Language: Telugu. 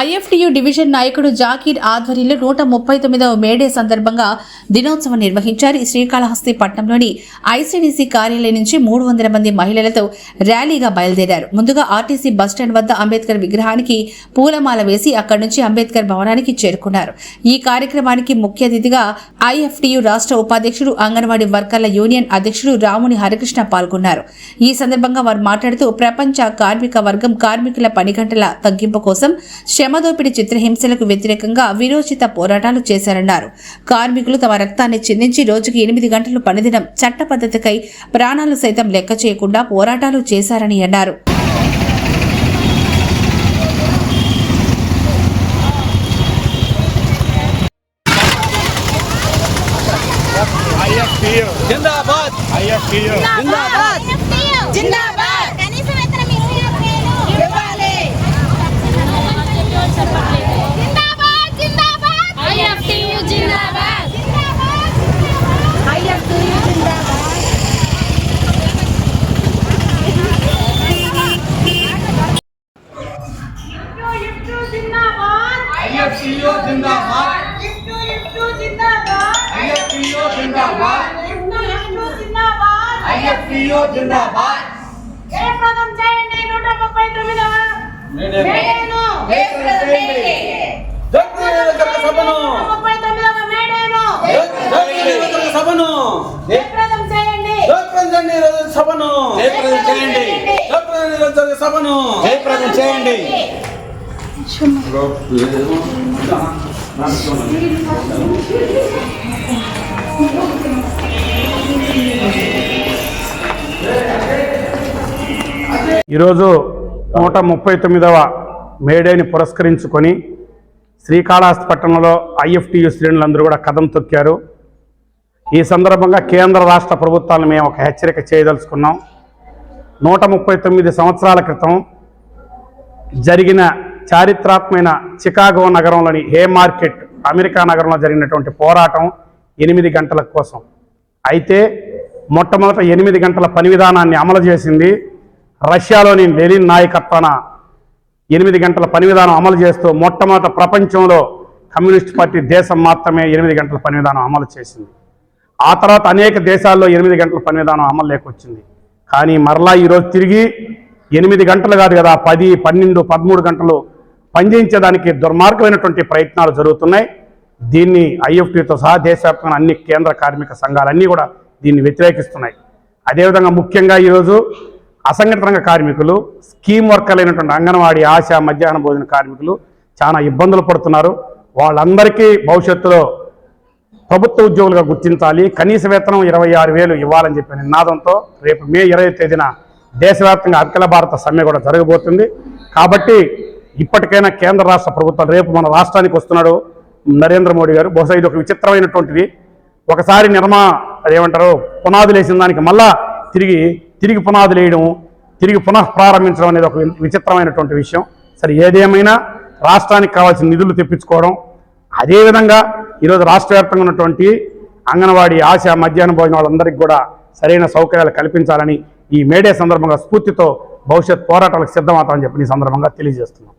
ఐఎఫ్టియు డివిజన్ నాయకుడు జాకీర్ ఆధ్వర్యంలో నూట ముప్పై తొమ్మిదవ మేడే సందర్భంగా దినోత్సవం నిర్వహించారు. శ్రీకాళహస్తి పట్టణంలోని ఐసీడీసీ కార్యాలయం నుంచి మూడు వందల మంది మహిళలతో ర్యాలీగా బయలుదేరారు. ముందుగా ఆర్టీసీ బస్టాండ్ వద్ద అంబేద్కర్ విగ్రహానికి పూలమాల వేసి అక్కడి నుంచి అంబేద్కర్ భవనానికి చేరుకున్నారు. ఈ కార్యక్రమానికి ముఖ్య అతిథిగా ఐఎఫ్టియు రాష్ట్ర ఉపాధ్యక్షుడు అంగన్వాడీ వర్కర్ల యూనియన్ అధ్యక్షుడు రాముని హరికృష్ణ పాల్గొన్నారు. ఈ సందర్భంగా వారు మాట్లాడుతూ ప్రపంచ కార్మిక వర్గం కార్మికుల పని గంటల తగ్గింపు కోసం శ్రమదోపిడి చిత్రహింసలకు వ్యతిరేకంగా విరోచిత పోరాటాలు చేశారన్నారు. కార్మికులు తమ రక్తాన్ని చిందించి రోజుకి ఎనిమిది గంటలు పనిదినం చట్ట పద్ధతికై ప్రాణాలు సైతం లెక్క చేయకుండా పోరాటాలు చేశారని అన్నారు. జిందాబాద్. జిందాబాద్. జిందాబాద్ కనీస వేతనం ఇరవై ఆరు వేలు ఇవ్వాలి జిందాబాద్ జిందాబాద్ ఐఎఫ్టియు జిందాబాద్ జిందాబాద్ ఐఎఫ్టియు జిందాబాద్ ఐఎఫ్సియు జిందాబాద్. ఇఫ్టు ఇఫ్టు జిందాబాద్. ఐఎఫ్సియు జిందాబాద్. ఇఫ్టు ఇఫ్టు జిందాబాద్. ఐఎఫ్సియు జిందాబాద్. చేయండి? నియోజకవర్గ సభను మేడేను సభను చేయండి? ఈరోజు నూట ముప్పై తొమ్మిదవ మేడేని పురస్కరించుకొని శ్రీకాళహస్తి పట్టణంలో ఐఎఫ్టియు శ్రేణులందరూ కూడా కథం తొక్కారు. ఈ సందర్భంగా కేంద్ర రాష్ట్ర ప్రభుత్వాలను మేము ఒక హెచ్చరిక చేయదలుచుకున్నాం. నూట ముప్పై తొమ్మిది సంవత్సరాల క్రితం జరిగిన చారిత్రాత్మైన చికాగో నగరంలోని హే మార్కెట్ అమెరికా నగరంలో జరిగినటువంటి పోరాటం ఎనిమిది గంటల కోసం. అయితే మొట్టమొదట ఎనిమిది గంటల పని విధానాన్ని అమలు చేసింది రష్యాలోని లెనిన్ నాయకత్వాన. ఎనిమిది గంటల పని విధానం అమలు చేస్తూ మొట్టమొదట ప్రపంచంలో కమ్యూనిస్ట్ పార్టీ దేశం మాత్రమే ఎనిమిది గంటల పని విధానం అమలు చేసింది. ఆ తర్వాత అనేక దేశాల్లో ఎనిమిది గంటల పని విధానం అమలు లేకొచ్చింది కానీ మరలా ఈరోజు తిరిగి ఎనిమిది గంటలు కాదు కదా పది పన్నెండు పదమూడు గంటలు పనిచేయించడానికి దుర్మార్గమైనటువంటి ప్రయత్నాలు జరుగుతున్నాయి. దీన్ని ఐఎఫ్టీతో సహా దేశవ్యాప్తంగా అన్ని కేంద్ర కార్మిక సంఘాలన్నీ కూడా దీన్ని వ్యతిరేకిస్తున్నాయి. అదేవిధంగా ముఖ్యంగా ఈరోజు అసంఘటిత రంగ కార్మికులు స్కీమ్ వర్కర్లైనటువంటి అంగన్వాడీ ఆశ మధ్యాహ్న భోజన కార్మికులు చాలా ఇబ్బందులు పడుతున్నారు. వాళ్ళందరికీ భవిష్యత్తులో ప్రభుత్వ ఉద్యోగులుగా గుర్తించాలి. కనీస వేతనం ఇరవై ఆరు వేలు ఇవ్వాలని చెప్పిన నినాదంతో రేపు మే ఇరవై తేదీన దేశవ్యాప్తంగా అఖిల భారత సమ్మె కూడా జరగబోతుంది. కాబట్టి ఇప్పటికైనా కేంద్ర రాష్ట్ర ప్రభుత్వాలు రేపు మన రాష్ట్రానికి వస్తున్నాడు నరేంద్ర మోడీ గారు. బహుశా ఇది ఒక విచిత్రమైనటువంటిది. ఒకసారి నిర్మా అదేమంటారు పునాదులు వేసిన దానికి మళ్ళా తిరిగి తిరిగి పునాదులు వేయడం తిరిగి పునః ప్రారంభించడం అనేది ఒక విచిత్రమైనటువంటి విషయం. సరే ఏదేమైనా రాష్ట్రానికి కావాల్సిన నిధులు తెప్పించుకోవడం అదేవిధంగా ఈరోజు రాష్ట్ర వ్యాప్తంగా ఉన్నటువంటి అంగన్వాడీ ఆశ మధ్యాహ్న భోజనం వాళ్ళందరికీ కూడా సరైన సౌకర్యాలు కల్పించాలని ఈ మేడే సందర్భంగా స్ఫూర్తితో భవిష్యత్ పోరాటాలకు సిద్ధమవుతామని చెప్పి ఈ సందర్భంగా తెలియజేస్తున్నాం.